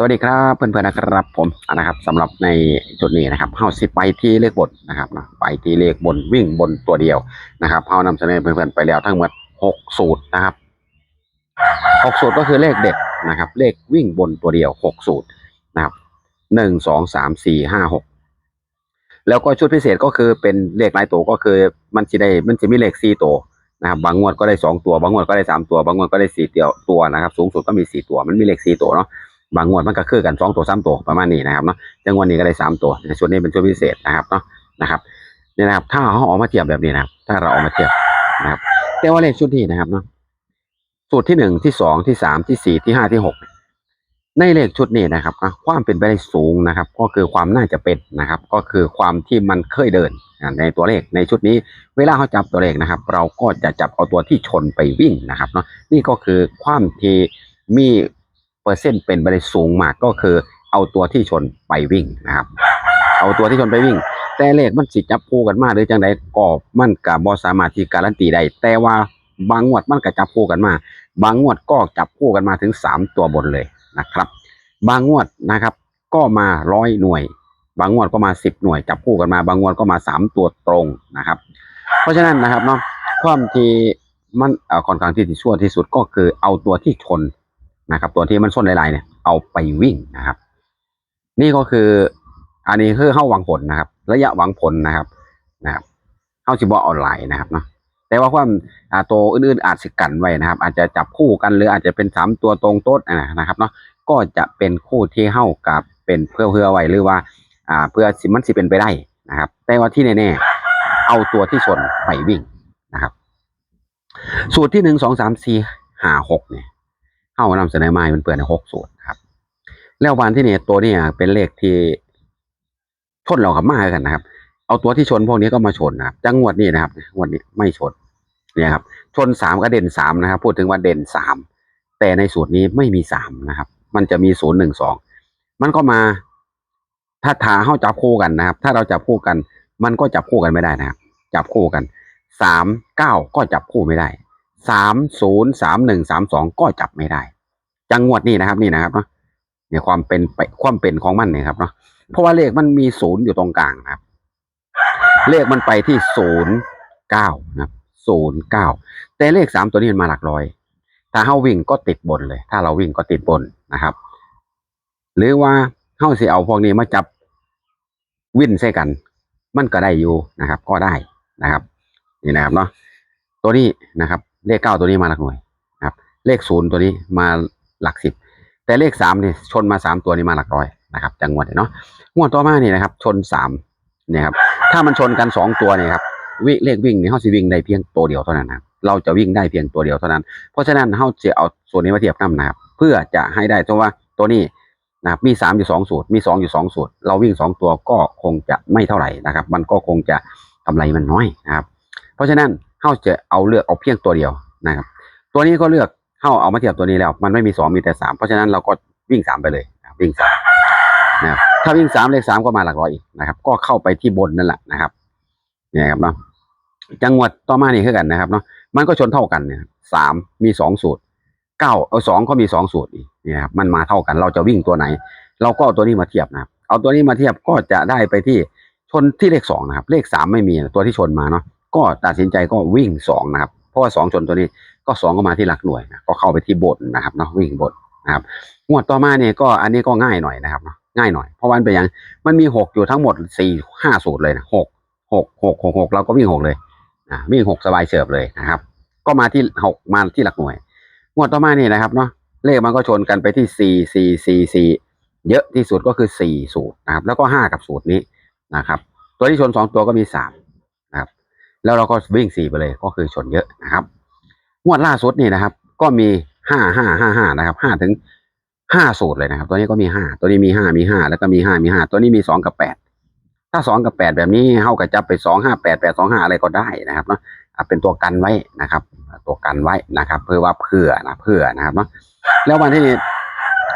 สวัสดีครับเพื่อนๆนะครับผมนะครับสำหรับในจุดนี้นะครับเฮาสิไปที่เลขบนนะครับนะไปที่เลขบนวิ่งบนตัวเดียวนะครับเฮานำเสนอเพื่อนๆไปแล้วทั้งหมดหกสูตรนะครับหกสูตรก็คือเลขเด็ดนะครับ เลขวิ่งบนตัวเดียวหกสูตรนะครับหนึ่งสองสามสี่ห้าหกแล้วก็ชุดพิเศษก็คือเป็นเลขหลายตัวก็คือมันจะได้มันจะมีเลขสี่ตัวนะครับบางงวดก็ได้สองตัวบางงวดก็ได้สามตัวบางงวดก็ได้สี่ตัวตัวนะครับ สูงสุดก็มีสี่ตัวมันมีเลขสี่ตัวเนาะ บางงวดมันก็คือกันสองตัวสามตัวประมาณนี้นะครับเนาะจังวันนี้ก็ได้สามตัวในส่วนนี้เป็นชุดพิเศษนะครับเนาะนะครับนี่นะครับ ถ้าเราเอามาเทียบแบบนี้นะครับ ถ้าเราเอามาเทียบนะครับ แต่ว่าเลขชุดนี้นะครับเนาะสูตรที่หนึ่งที่สองที่สามที่สี่ที่ห้าที่หกในเลขชุดนี้นะครับความเป็นไปได้สูงนะครับ ก็คือความน่าจะเป็นนะครับ ก็คือความที่มันเคยเดินในตัวเลขในชุดนี้ เวลาเขาจับตัวเลขนะครับ เราก็จะจับเอาตัวที่ชนไปวิ่งนะครับเนาะนี่ก็คือความที่มี ปอร์เซ็นต์เป็นไปได้สูงมากก็คือเอาตัวที่ชนไปวิ่งนะครับ เอาตัวที่ชนไปวิ่ง แต่เลขมันสิจับคู่กันมาหรือจังใดก็มันก็บ่สามารถที่การันตีได้แต่ว่าบางงวดมันก็จับคู่กันมา บางงวดก็จับคู่กันมาถึงสามตัวบนเลยนะครับ บางงวดนะครับ ก็มาร้อยหน่วย บางงวดก็มาสิบหน่วย จับคู่กันมา บางงวดก็มาสามตัวตรงนะครับ เพราะฉะนั้นนะครับเนาะความที่มันเอ่อค่อนข้างที่จะชั่วที่สุดก็คือเอาตัวที่ชน นะครับ ตัวที่มันส้นลายๆเนี่ยเอาไปวิ่งนะครับ นี่ก็คือ อันนี้คือเข้าหวังผลนะครับ ระยะหวังผลนะครับนะครับเข้าชิบอออนไลน์นะครับเนาะแต่ว่าความตัวอื่นๆอาจสิกันไว้นะครับ อาจจะจับคู่กันหรืออาจจะเป็นสามตัวตรงโต๊ดอ่านะครับเนาะก็จะเป็นคู่ที่เข้ากับเป็นเพื่อเพื่อไว้หรือว่าอ่าเพื่อสิมันสิเป็นไปได้นะครับ แต่ว่าที่แน่ๆเอาตัวที่ชนไปวิ่งนะครับ สูตรที่หนึ่งสองสามสี่ห้าหกเนี่ย เข้านำเสนอมาให้เพื่อนหกสูตรครับ แล้ววันที่เนี่ยตัวนี้เป็นเลขที่ชนเรากับมากันนะครับ เอาตัวที่ชนพวกนี้ก็มาชนนะครับจังหวดนี้นะครับงวดนี้ไม่ชนเนี่ยครับ ชนสามก็เด่นสามนะครับ พูดถึงว่าเด่นสามแต่ในสูตรนี้ไม่มีสามนะครับ มันจะมีศูนย์หนึ่งสองมันก็มาถ้าถาเข้าจับคู่กันนะครับ ถ้าเราจับคู่กัน มันก็จับคู่กันไม่ได้นะครับ จับคู่กันสามเก้าก็จับคู่ไม่ได้ สามศูนย์สามหนึ่งสามสองก็จับไม่ได้ จังหวดนี้นะครับนี่นะครับเนาะเนี่ยความเป็นไปความเป็นของมันเนี่ยครับเนาะเพราะว่าเลขมันมีศูนย์อยู่ตรงกลางนะครับ เลขมันไปที่ศูนย์เก้านะครับศูนย์เก้าแต่เลขสามตัวนี้มันมาหลักร้อย ถ้าเฮาวิ่งก็ติดบนเลย ถ้าเราวิ่งก็ติดบนนะครับ หรือว่าเฮาสิเอาพวกนี้มาจับวิ่นใส่กัน มันก็ได้อยู่นะครับ ก็ได้นะครับ นี่นะครับเนาะตัวนี้นะครับ เลขเก้าตัวนี้มาหลักหน่วยนะครับ เลขศูนย์ตัวนี้มาหลักสิบแต่เลขสามเนี่ยชนมาสามตัวนี้มาหลักร้อยนะครับจังหวดเนาะงวดต่อมานี่นะครับ ชนสามเนี่ยครับถ้ามันชนกันสองตัวเนี่ยครับวิเลขวิ่งเนี่ยเขาสิวิ่งได้เพียงตัวเดียวเท่านั้นนะเราจะวิ่งได้เพียงตัวเดียวเท่านั้น เพราะฉะนั้นเขาจะเอาส่วนนี้มาเทียบนํนะครับ เพื่อจะให้ได้ตัวว่าตัวนี้นะครับมีสามอยู่สองสูตร มีสองอยู่สองสูตร เราวิ่งสองตัวก็คงจะไม่เท่าไหร่นะครับ มันก็คงจะกำไรมันน้อยนะครับ เพราะฉะนั้น เขาจะเอาเลือกเอาเพียงตัวเดียวนะครับ ตัวนี้ก็เลือกเข้าเอามาเทียบตัวนี้แล้ว มันไม่มีสองมีแต่สามเพราะฉะนั้นเราก็วิ่งสามไปเลยวิ่งสามนะครับถ้าวิ่งสามเลขสามก็มาหลักร้อยอีกนะครับ ก็เข้าไปที่บนนั่นแหละนะครับเนี่ยครับเนาะจังหวัดต่อมานี่คือกันนะครับเนาะมันก็ชนเท่ากันเนี่ยสามมีสองสูตรเก้าเอาสองก็มีสองสูตรอีกเนี่ยครับมันมาเท่ากันเราจะวิ่งตัวไหน เราก็เอาตัวนี้มาเทียบนะครับเอาตัวนี้มาเทียบก็จะได้ไปที่ชนที่เลขสองนะครับ เลขสามไม่มีตัวที่ชนมาเนาะ ก็ตัดสินใจก็วิ่งสองนะครับ เพราะว่าสองชนตัวนี้ก็สองก็มาที่หลักหน่วยนะก็เข้าไปที่บนนะครับเนาะวิ่งบนนะครับงวดต่อมาเนี่ยก็อันนี้ก็ง่ายหน่อยนะครับเนาะง่ายหน่อย เพราะว่ามันเป็นย่างมันมีหกอยู่ทั้งหมดสี่ห้าสูตรเลยนะหกหกหกหกหกเราก็วิ่งหกเลยอ่าวิ่งหกสบายเฉิบเลยนะครับ ก็มาที่หกมาที่หลักหน่วย งวดต่อมานี่นะครับเนาะเลขมันก็ชนกันไปที่สี่สี่สี่สี่เยอะที่สุดก็คือสี่สูตรนะครับ แล้วก็ห้ากับสูตรนี้นะครับ ตัวที่ชนสองตัวก็มีสาม แล้วเราก็วิ่งสี่ไปเลยก็คือชนเยอะนะครับงวดล่าสุดนี่นะครับ ก็มีห้าห้าห้าห้านะครับห้าถึงห้าสูตรเลยนะครับ ตัวนี้ก็มีห้าตัวนี้มีห้ามีห้าแล้วก็มีห้ามีห้าตัวนี้มีสองกับแปดถ้าสองกับแปดแบบนี้เท่ากับจับไปสองห้าแปดแปดสองห้าอะไรก็ได้นะครับเนาะเป็นตัวกันไว้นะครับ ตัวกันไว้นะครับ เพื่อว่าเพื่อนะเพื่อนะครับเนาะแล้ววันที่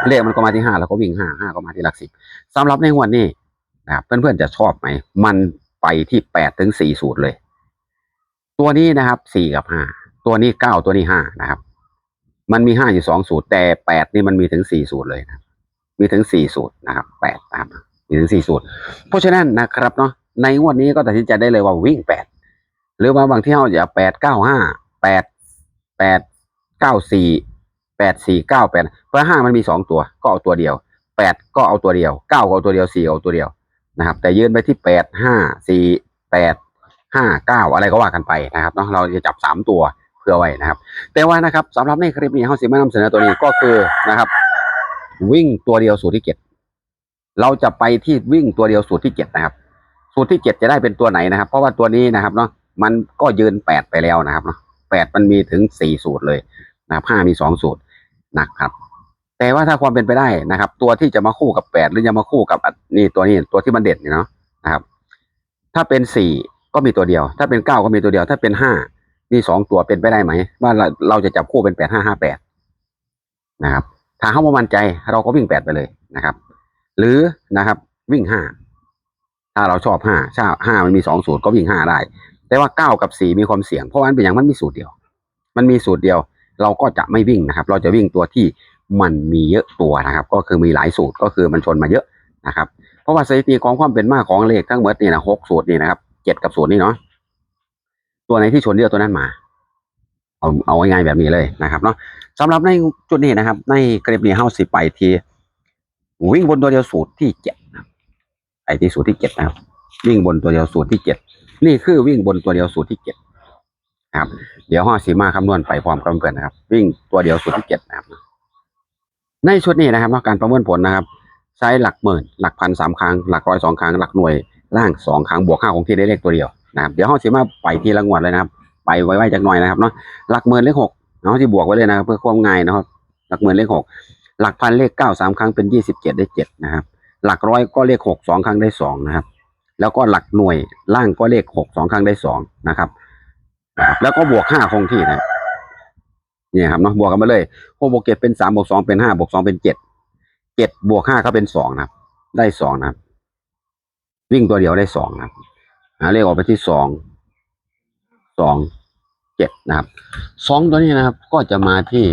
เลขมันก็มาที่ห้าแล้วก็วิ่งห้าห้าก็มาที่หลักสิบสำหรับในงวดนี้นะครับเพื่อนๆจะชอบไหมมันไปที่แปดถึงสี่สูตรเลย ตัวนี้นะครับสี่กับห้าตัวนี้เก้าตัวนี้ห้านะครับ มันมีห้าอยู่สองสูตร แต่แปดนี่มันมีถึงสี่สูตรเลยนะมีถึงสี่สูตรนะครับแปดนะครับมีถึงสี่สูตร เพราะฉะนั้นนะครับเนาะในงวดนี้ก็ตัดสินใจได้เลยว่าวิ่งแปดหรือว่าบางที่เราจะแปดเก้าห้าแปดแปดเก้าสี่แปดสี่เก้าแปดเพราะห้ามันมีสองตัว ก็เอาตัวเดียวแปดก็เอาตัวเดียวเก้าก็เอาตัวเดียวสี่เอาตัวเดียวนะครับ แต่ยืนไปที่แปดห้าสี่แปด ห้าเก้าอะไรก็ว่ากันไปนะครับเนาะเราจะจับสามตัวเพื่อไว้นะครับ แต่ว่านะครับสำหรับในคลิปนี้เขาสิมานำเสนอตัวนี้ก็คือนะครับ วิ่งตัวเดียวสูตรที่เจ็ดเราจะไปที่วิ่งตัวเดียวสูตรที่เจ็ดนะครับสูตรที่เจ็ดจะได้เป็นตัวไหนนะครับ เพราะว่าตัวนี้นะครับเนาะมันก็ยืนแปดไปแล้วนะครับเนาะแปดมันมีถึงสี่สูตรเลยนะครับห้ามีสองสูตรนะครับ แต่ว่าถ้าความเป็นไปได้นะครับ ตัวที่จะมาคู่กับแปดหรือจะมาคู่กับนี่ตัวนี้ตัวที่มันเด่นเนาะนะครับ ถ้าเป็นสี่ ก็มีตัวเดียว ถ้าเป็นเก้าก็มีตัวเดียว ถ้าเป็นห้ามีสองตัวเป็นไปได้ไหม ว่าเราเราจะจับคู่เป็นแปดห้าห้าแปดนะครับถ้าเขาว่ามั่นใจเราก็วิ่งแปดไปเลยนะครับ หรือนะครับวิ่งห้าถ้าเราชอบห้าชาห้ามันมีสองสูตรก็วิ่งห้าได้ แต่ว่าเก้ากับสี่มีความเสี่ยงเพราะว่ามันเป็นอย่างมันมีสูตรเดียว มันมีสูตรเดียว เราก็จะไม่วิ่งนะครับ เราจะวิ่งตัวที่มันมีเยอะตัวนะครับ ก็คือมีหลายสูตรก็คือมันชนมาเยอะนะครับ เพราะว่าสถิติของความเป็นมากของเลขทั้งหมดนี่นะหกสูตรนี่นะครับ เจ็ดกับสูตรนี่เนาะตัวไหนที่ชนเดียอะตัวนั้นมา เอาเอาง่ายๆแบบนี้เลยนะครับเนาะสำหรับในจุดนี้นะครับ ในคลิปนี้เฮาสิไปที่วิ่งบนตัวเดียวสูตรที่เจ็ดนะครับไปที่สูตรที่เจ็ดนะครับ วิ่งบนตัวเดียวสูตรที่เจ็ดนี่คือวิ่งบนตัวเดียวสูตรที่เจ็ดนะครับ เดี๋ยวห้อสีมาคำนวณไปพร้อมกันเพื่อนนะครับ วิ่งตัวเดียวสูตรที่เจ็ดนะครับ ในชุดนี้นะครับเนาะการประเมินผลนะครับ ใช้หลักหมื่น หลักพันสามครั้ง หลักร้อยสองครั้ง หลักหน่วย ล่างสองครั้งบวกห้าคงที่ได้เลขตัวเดียวนะครับเดี๋ยวห้องสีมาไปทีละงวดเลยนะครับ ไปไว้ๆจากหน่อยนะครับเนาะหลักหมื่นเลขหกเนาะที่บวกไว้เลยนะครับ เพื่อความง่ายนะครับ หลักหมื่นเลขหกหลักพันเลขเก้าสามครั้งเป็นยี่สิบเจ็ดได้เจ็ดนะครับ หลักร้อยก็เลขหกสองครั้งได้สองนะครับ แล้วก็หลักหน่วยล่างก็เลขหกสองครั้งได้สองนะครับนะครับแล้วก็บวกห้าคงที่นะเนี่ยครับเนาะบวกกันมาเลยหกบวกเจ็ดเป็นสามบวกสองเป็นห้าบวกสองเป็นเจ็ดเจ็ดบวกห้าก็เป็นสองนะครับ ได้สองนะครับ วิ่งตัวเดียวได้สองนะครับหาเลขออกไปที่สองสองเจ็ดนะครับสองตัวนี้นะครับ ก็จะมาที่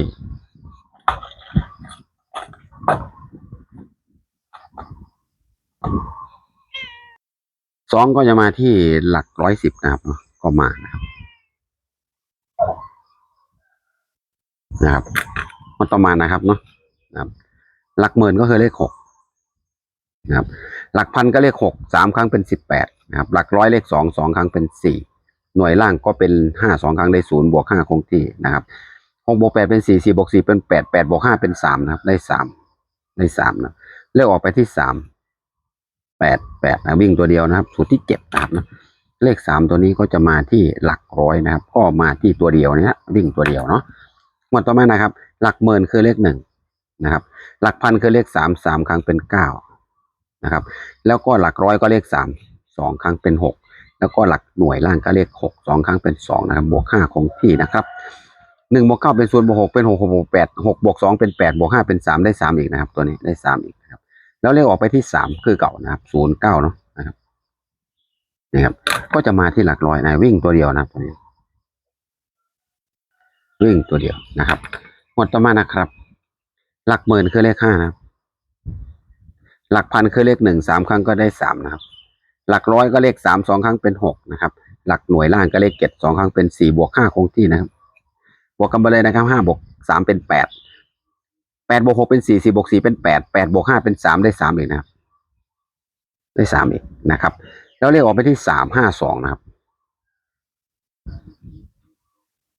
สองก็จะมาที่หลักร้อยสิบนะครับก็มานะครับนะครับมันต่อมานะครับเนาะนะครับ หลักหมื่นก็คือเลขหกนะครับ หลักพันก็เลขหกสามครั้งเป็นสิบแปดนะครับ หลักร้อยเลขสองสองครั้งเป็นสี่หน่วยล่างก็เป็นห้าสองครั้งได้ศูนย์บวกห้าคงที่นะครับหกบวกแปดเป็นสี่สี่บวกสี่เป็นแปดแปดบวกห้าเป็นสามนะครับ ได้สามได้สามนะเลขออกไปที่สามแปดแปดนะวิ่งตัวเดียวนะครับ สูตรที่เจ็ดนะครับนะเลขสามตัวนี้ก็จะมาที่หลักร้อยนะครับ ก็มาที่ตัวเดียวเนี้ยวิ่งตัวเดียวเนาะหมดต่อมานะครับ หลักหมื่นคือเลขหนึ่งนะครับ หลักพันคือเลขสามสามครั้งเป็นเก้า นะครับ แล้วก็หลักร้อยก็เลขสามสองครั้งเป็นหกแล้วก็หลักหน่วยล่างก็เลขหกสองครั้งเป็นสองนะครับ บวกห้าคงที่นะครับหนึ่งบวกเก้าเป็นศูนย์บวกหกเป็นหกหกบวกแปดหกบวกสองเป็นแปดบวกห้าเป็นสามได้สามอีกนะครับ ตัวนี้ได้สามอีกนะครับ แล้วเลขออกไปที่สามคือเก่านะครับศูนย์เก้าเนาะนะครับนี่ครับ ก็จะมาที่หลักร้อยนะวิ่งตัวเดียวนะครับตัวนี้ วิ่งตัวเดียวนะครับหมดต่อมานะครับ หลักหมื่นคือเลขห้านะครับ หลักพันคือเลขหนึ่งสามครั้งก็ได้สามนะครับ หลักร้อยก็เลขสามสองครั้งเป็นหกนะครับ หลักหน่วยล่างก็เลขเจ็ดสองครั้งเป็นสี่บวกห้าคงที่นะครับ บวกกันไปเลยนะครับห้าบวกสามเป็นแปดแปดบวกหกเป็นสี่สี่บวกสี่เป็นแปดแปดบวกห้าเป็นสามได้สามอีกนะครับ ได้สามอีกนะครับ แล้วเลขออกไปที่สามห้าสองนะครับ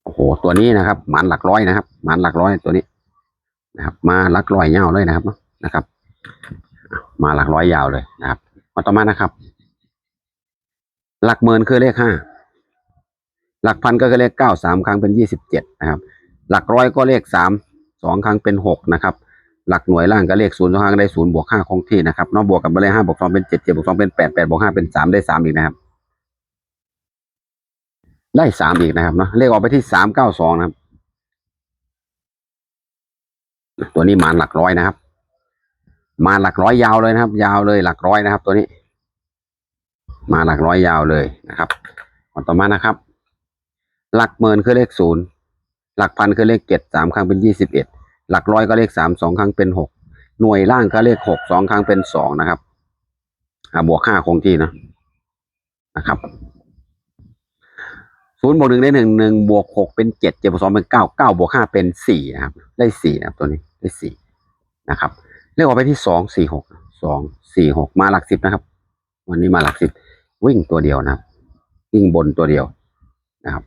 โอ้โหตัวนี้นะครับหมันหลักร้อยนะครับหมันหลักร้อยตัวนี้นะครับ มาหลักร้อยยาเลยนะครับนะครับ มาหลักร้อยยาวเลยนะครับมาต่อมานะครับ หลักหมื่นคือเลขห้าหลักพันก็คือเลขเก้าสามครั้งเป็นยี่สิบเจ็ดนะครับ หลักร้อยก็เลขสามสองครั้งเป็นหกนะครับ หลักหน่วยล่างก็เลขศูนย์สองครั้งได้ศูนย์บวกห้าคงที่นะครับนอกบวกกันไปเลยห้าบวกสองเป็นเจ็ดเจ็ดบวกสองเป็นแปดแปดบวกห้าเป็นสามได้สามอีกนะครับ ได้สามอีกนะครับเนาะเลขออกไปที่สามเก้าสองนะครับ ตัวนี้มาหลักร้อยนะครับ มาหลักร้อยยาวเลยนะครับ ยาวเลยหลักร้อยนะครับ ตัวนี้ มาหลักร้อยยาวเลยนะครับต่อมานะครับ หลักหมื่นคือเลขศูนย์หลักพันคือเลขเจ็ดสามครั้งเป็นยี่สิบเอ็ดหลักร้อยก็เลขสามสองครั้งเป็นหกหน่วยล่างก็เลขหกสองครั้งเป็นสองนะครับอ่าบวกห้าคงที่นะนะครับศูนย์บวกหนึ่งได้หนึ่งหนึ่งบวกหกเป็นเจ็ดเจ็ดบวกสองเป็นเก้าเก้าบวกห้าเป็นสี่นะครับ ได้สี่นะครับตัวนี้ได้สี่นะครับ เรียกว่าไปที่สองสี่หกสองสี่หกมาหลักสิบนะครับ วันนี้มาหลักสิบวิ่งตัวเดียวนะครับวิ่งบนตัวเดียวนะครับ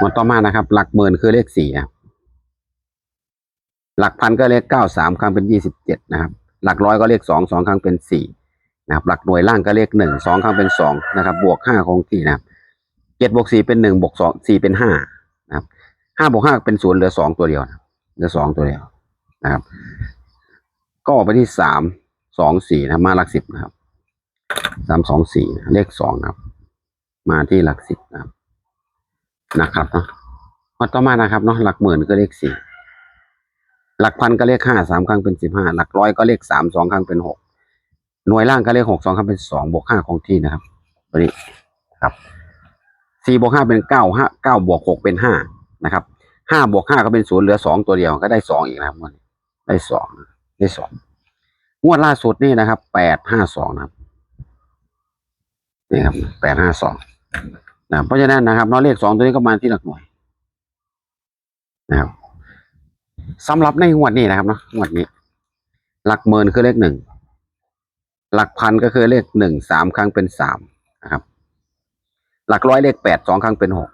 มดต่อมานะครับ หลักหมื่นคือเลขสี่ครับหลักพันก็เลขเก้าสามครั้งเป็นยี่สิบเจ็ดนะครับ หลักร้อยก็เลขสองสองครั้งเป็นสี่นะครับ หลักหน่วยล่างก็เลขหนึ่งสองครั้งเป็นสองนะครับ บวกห้าคงที่นะครับเจ็ดบวกสี่เป็นหนึ่งบวกสองสี่เป็นห้านะครับห้าบวกห้าเป็นศูนย์เหลือสองตัวเดียวนะเหลือสองตัวเดียว นะครับ ก็ออกไปที่สามสองสี่นะมาหลักสิบนะครับสามสองสี่เลขสองนะครับ มาที่หลักสิบนะครับนะครับเนาะพอต่อมานะครับเนาะหลักหมื่นก็เลขสี่หลักพันก็เลขห้าสามครั้งเป็นสิบห้าหลักร้อยก็เลขสามสองครั้งเป็นหกหน่วยล่างก็เลขหกสองครั้งเป็นสองบวกห้าคงที่นะครับตัวนี้ครับสี่บวกห้าเป็นเก้าห้าเก้าบวกหกเป็นห้านะครับห้าบวกห้าก็เป็นศูนย์เหลือสองตัวเดียวก็ได้สองอีกนะครับงวดนี้ ได้สองได้สองงวดล่าสุดนี่นะครับแปดห้าสองนะครับนี่ครับแปดห้าสองนะเพราะฉะนั้นนะครับเนาะเลขสองตัวนี้ก็มาที่หลักหน่วยนะครับสำหรับในงวดนี้นะครับเนาะงวดนี้ หลักหมื่นคือเลขหนึ่งหลักพันก็คือเลขหนึ่งสามครั้งเป็นสามนะครับ หลักร้อยเลขแปดสองครั้งเป็นหก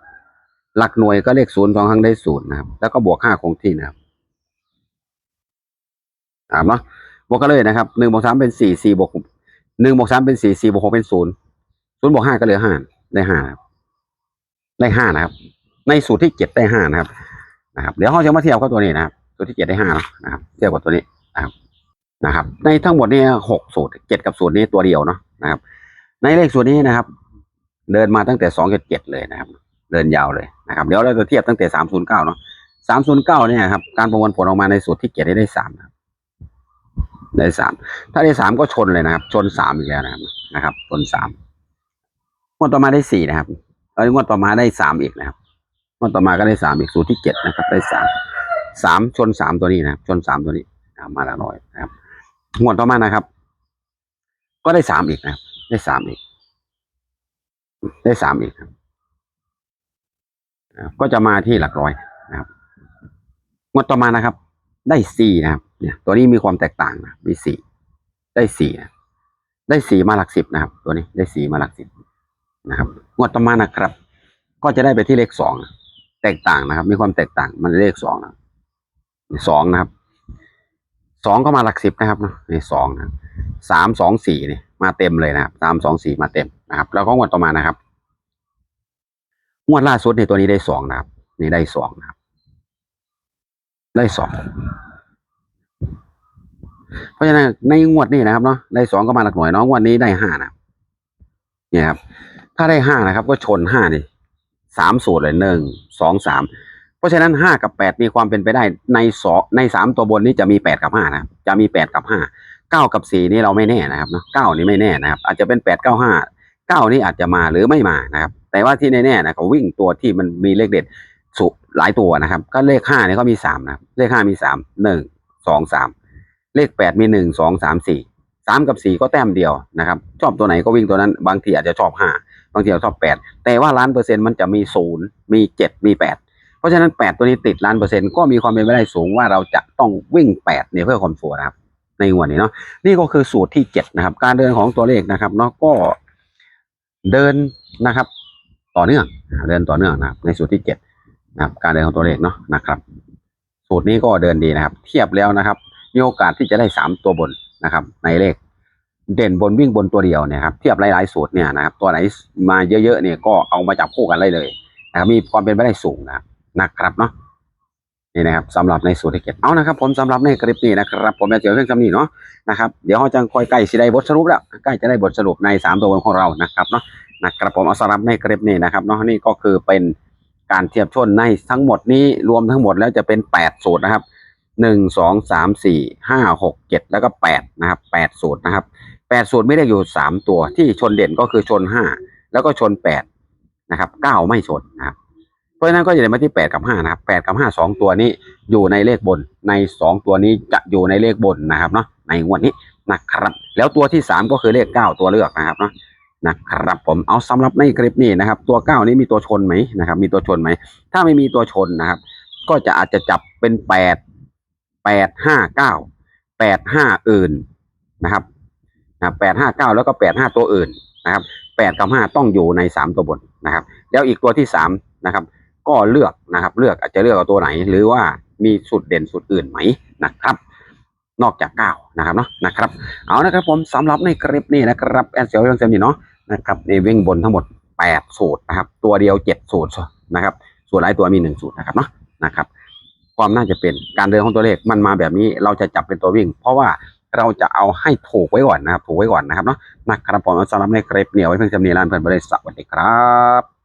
หลักหน่วยก็เลขศูนย์สองครั้งได้ศูนย์นะครับ แล้วก็บวกห้าคงที่นะครับ ถามเนาะบวกกันเลยนะครับหนึ่งบวกสามเป็นสี่สี่บวกหนึ่งบวกสามเป็นสี่สี่บวกหกเป็นศูนย์ศูนย์บวกห้าก็เหลือห้าได้ห้าครับได้ห้านะครับ ในสูตรที่เจ็ดได้ห้านะครับนะครับ เดี๋ยวเราจะมาเทียบกับตัวนี้นะครับสูตรที่เจ็ดได้ห้าเนาะนะครับ เทียบกับตัวนี้นะครับนะครับ ในทั้งหมดนี้หกสูตรเจ็ดกับสูตรนี้ตัวเดียวเนาะนะครับ ในเลขสูตรนี้นะครับ เดินมาตั้งแต่สองเจ็ดเลยนะครับ เดินยาวเลยนะครับ เดี๋ยวเราจะเทียบตั้งแต่สามศูนย์เก้าเนาะสามศูนย์เก้าเนี่ยครับการประมวลผลออกมาในสูตรที่เจ็ดได้ได้สามนะครับ ได้สามถ้าได้สามก็ชนเลยนะครับ ชนสามอีกแล้วนะครับนะครับชนสามงวดต่อมาได้สี่นะครับแล้วงวดต่อมาได้สามอีกนะครับงวดต่อมาก็ได้สามอีกสูตรที่เจ็ดนะครับ ได้สามสามชนสามตัวนี้นะครับ ชนสามตัวนี้มาละร้อยนะครับงวดต่อมานะครับ ก็ได้สามอีกนะครับ ได้สามอีก ได้สามอีกครับก็จะมาที่หลักร้อยนะครับงวดต่อมานะครับ ได้สี่นะครับ เนี่ยตัวนี้มีความแตกต่างนะมีสี่ได้สี่นะได้สี่มาหลักสิบนะครับ ตัวนี้ได้สี่มาหลักสิบนะครับงวดต่อมานะครับ ก็จะได้ไปที่เลขสองแตกต่างนะครับ มีความแตกต่างมันเลขสองนะสองนะครับสองก็มาหลักสิบนะครับเนาะในสองนะสามสองสี่นี่มาเต็มเลยนะครับสามสองสี่มาเต็มนะครับ แล้วก็งวดต่อมานะครับงวดล่าสุดในตัวนี้ได้สองนะครับ นี่ได้สองนะครับ ได้สอง เพราะฉะนั้นในงวดนี้นะครับเนาะได้สองก็มาหลักหน่วยเนาะงวดนี้ได้ห้านะเนี่ยครับ ถ้าได้ห้านะครับ ก็ชนห้านี่สามสูตรเลยหนึ่งสองสามเพราะฉะนั้นห้ากับแปดมีความเป็นไปได้ในสองในสามตัวบนนี้จะมีแปดกับห้านะจะมีแปดกับห้าเก้ากับสี่นี่เราไม่แน่นะครับเนาะเก้านี่ไม่แน่นะครับ อาจจะเป็นแปดเก้าห้าเก้านี่อาจจะมาหรือไม่มานะครับ แต่ว่าที่แน่ๆนะเขาวิ่งตัวที่มันมีเลขเด็ดสุหลายตัวนะครับ ก็เลขห้านี่ก็มีสามนะเลขห้ามีสามหนึ่งสองสาม เลขแปดมีหนึ่งสองสามสี่สามกับสี่ก็แต้มเดียวนะครับ ชอบตัวไหนก็วิ่งตัวนั้น บางทีอาจจะชอบห้าบางทีอาจจะชอบแปดแต่ว่าล้านเปอร์เซ็นต์มันจะมีศูนย์มีเจ็ดมีแปดเพราะฉะนั้นแปดตัวนี้ติดล้านเปอร์เซ็นต์ก็มีความเป็นไปได้สูงว่าเราจะต้องวิ่งแปดเนี่ยเพื่อความชัวร์นะครับ ในงวดนี้เนาะนี่ก็คือสูตรที่เจ็ดนะครับ การเดินของตัวเลขนะครับเนาะก็เดินนะครับ ต่อเนื่องเดินต่อเนื่องนะครับ ในสูตรที่เจ็ดนะครับ การเดินของตัวเลขเนาะนะครับ สูตรนี้ก็เดินดีนะครับ เทียบแล้วนะครับ มีโอกาสที่จะได้สามตัวบนนะครับ ในเลขเด่นบนวิ่งบนตัวเดียวเนี่ยครับเทียบหลายๆสูตรเนี่ยนะครับตัวไหนมาเยอะๆเนี่ยก็เอามาจับคู่กันได้เลยนะครับมีความเป็นไปได้สูงนะนะครับเนาะนี่นะครับสำหรับในสูตรที่เก็บเอานะครับ ผมสำหรับในคลิปนี้นะครับ ผมจะเจอเรื่องจำนี้เนาะนะครับเดี๋ยวเราจะคอยใกล้สิได้บทสรุปแล้วใกล้จะได้บทสรุปในสามตัวบนของเรานะครับเนาะนะครับผมเอาสำหรับในคลิปนี้นะครับเนาะนี่ก็คือเป็นการเทียบชนในทั้งหมดนี้รวมทั้งหมดแล้วจะเป็นแปดสูตรนะครับ หนึ่งสองสามสี่ห้าหกเจ็ดแล้วก็แปดนะครับแปดสูตรนะครับแปดสูตรไม่ได้อยู่สามตัวที่ชนเด่นก็คือชนห้าแล้วก็ชนแปดนะครับเก้าไม่ชนนะครับเพราะฉะนั้นก็จะได้มาที่แปดกับห้านะครับแปดกับห้าสองตัวนี้อยู่ในเลขบนในสองตัวนี้จะอยู่ในเลขบนนะครับเนาะในงวดนี้นะครับ แล้วตัวที่สามก็คือเลขเก้าตัวเลือกนะครับเนาะนะครับผมเอาสำหรับในคลิปนี้นะครับ ตัวเก้านี้มีตัวชนไหมนะครับ มีตัวชนไหมถ้าไม่มีตัวชนนะครับ ก็จะอาจจะจับเป็นแปด แปดห้าเก้าแปดห้าอื่นนะครับนะแปดห้าเก้าแล้วก็แปดห้าตัวอื่นนะครับแปดกับห้าต้องอยู่ในสามตัวบนนะครับ แล้วอีกตัวที่สามนะครับ ก็เลือกนะครับ เลือกอาจจะเลือกเอาตัวไหน หรือว่ามีสุดเด่นสุดอื่นไหมนะครับ นอกจากเก้านะครับเนาะนะครับ เอานะครับผมสำหรับในคลิปนี้นะครับแอนเซลยังเซมนี่เนาะนะครับในวิ่งบนทั้งหมดแปดสูตรนะครับ ตัวเดียวเจ็ดสูตรนะครับ ส่วนหลายตัวมีหนึ่งสูตรนะครับเนาะนะครับ ความน่าจะเป็นการเดินของตัวเลขมันมาแบบนี้เราจะจับเป็นตัววิ่ง เพราะว่าเราจะเอาให้ถูกไว้ก่อนนะครับถูกไว้ก่อนนะครับเนาะนักกระปอมสำหรับในคลิปเนี่ยไว้เพียงจำนี้ร้านเพื่อนบริษัทสวัสดีครับ